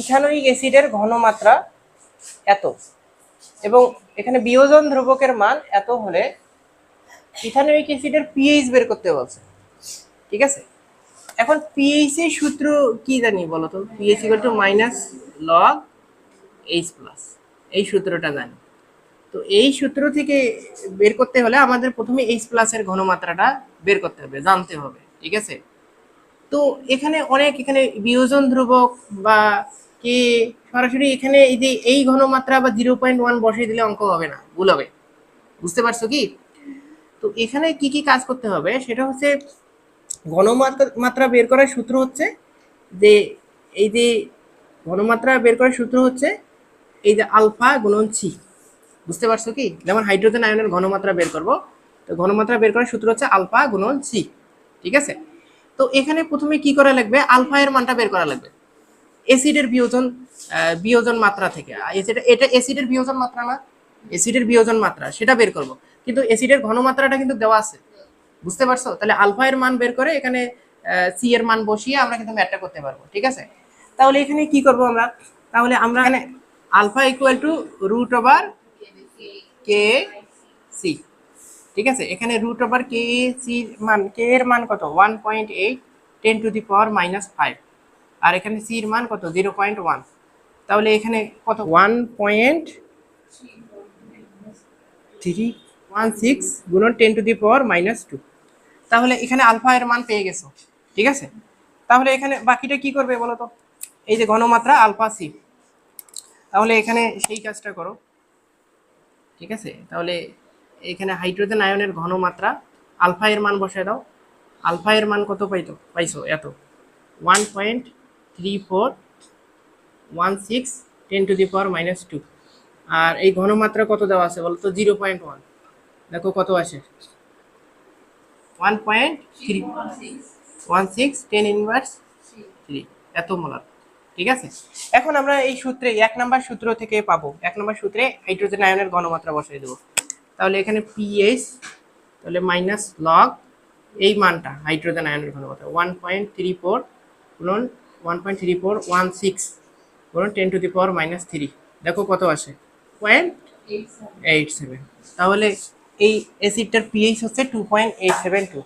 Ethanoic অ্যাসিডের ঘনমাত্রা এত। এবং এখানে বিয়োজন ধ্রুবকের মান এত হলে ইথানোয়িক অ্যাসিডের পিএইচ বের করতে বলছে। ঠিক আছে? এখন পিএইচ এর সূত্র কি জানি বলো তো? PH equal to minus log H plus এই সূত্রটা জানি। তো এই সূত্র থেকে বের করতে হলে আমাদের প্রথমে এইচ প্লাসের ঘনমাত্রাটা বের করতে হবে, জানতে হবে। ঠিক আছে? তো এখানে অনেক, এখানে বিয়োজন ধ্রুবক বা কি সরাসরি এখানে এই যে এই ঘনমাত্রা বা জিরো পয়েন্ট ওয়ান বসিয়ে দিলে অঙ্ক হবে না, ভুল হবে। বুঝতে পারছ কি? তো এখানে কি কি কাজ করতে হবে? সেটা হচ্ছে ঘনমাত্রা মাত্রা বের করার সূত্র হচ্ছে যে এই যে ঘনমাত্রা বের করার সূত্র হচ্ছে এই যে আলফা গুণন সি বুঝতে পারছ কি? যেমন হাইড্রোজেন আয়নের ঘনমাত্রা বের করব, তো ঘনমাত্রা বের করার সূত্র হচ্ছে আলফা গুণন সি ঠিক আছে? তো এখানে প্রথমে কি করা লাগবে? আলফা এর মানটা বের করা লাগবে। অ্যাসিডের বিয়োজন বিয়োজন মাত্রা থেকে। এসিড- এটা অ্যাসিডের বিয়োজন মাত্রা না, অ্যাসিডের বিয়োজন মাত্রা, সেটা বের করব। কিন্তু অ্যাসিডের ঘনমাত্রাটা কিন্তু দেওয়া আছে। বুঝতে পারছ? তাহলে আলফা এর মান বের করে এখানে সি এর মান বসিয়ে আমরা কিন্তু ম্যাটটা করতে পারব, ঠিক আছে? তাহলে এখানে কি করব আমরা? তাহলে আমরা এখানে alpha equal to root over K C ঠিক আছে? এখানে রুট ওভার কে সি মান কে এর মান কত? One point eight ten to the power minus five আর এখানে সি এর মান কত? জিরো পয়েন্ট ওয়ান তাহলে এখানে কত? One point three one six গুণন ten to the power minus two তাহলে এখানে আলফা এর মান পেয়ে গেছো ঠিক আছে? তাহলে এখানে বাকিটা কি করবে বলো তো? এই যে ঘনমাত্রা আলফা সি তাহলে এখানে সেই কাজটা করো ঠিক আছে? তাহলে এখানে হাইড্রোজেন আয়নের ঘনমাত্রা আলফা এর মান বসায় দাও। আলফা এর মান কত পাইতো? পাইছো এত। One point three four one six ten to the power minus two আর এই ঘনমাত্রা কত দেওয়া আছে বলো তো জিরো পয়েন্ট ওয়ান দেখো কত আসে? One point three one six ten inverse three এত মোলার। ঠিক আছে? এখন আমরা এই সূত্রে এক নাম্বার সূত্র থেকে পাবো। এক নাম্বার সূত্রে হাইড্রোজেন আয়নের ঘনমাত্রা বসাই দেবো। তাহলে এখানে পিএইচ তাহলে মাইনাস লগ এই মানটা হাইড্রোজেন আয়নের ঘনমাত্রা। One point three four one point three four one six গুণন ten to the power minus three দেখো কত আসে। পয়েন্ট এইট সেভেন তাহলে এই অ্যাসিডটার পিএইচ হচ্ছে two point eight seven two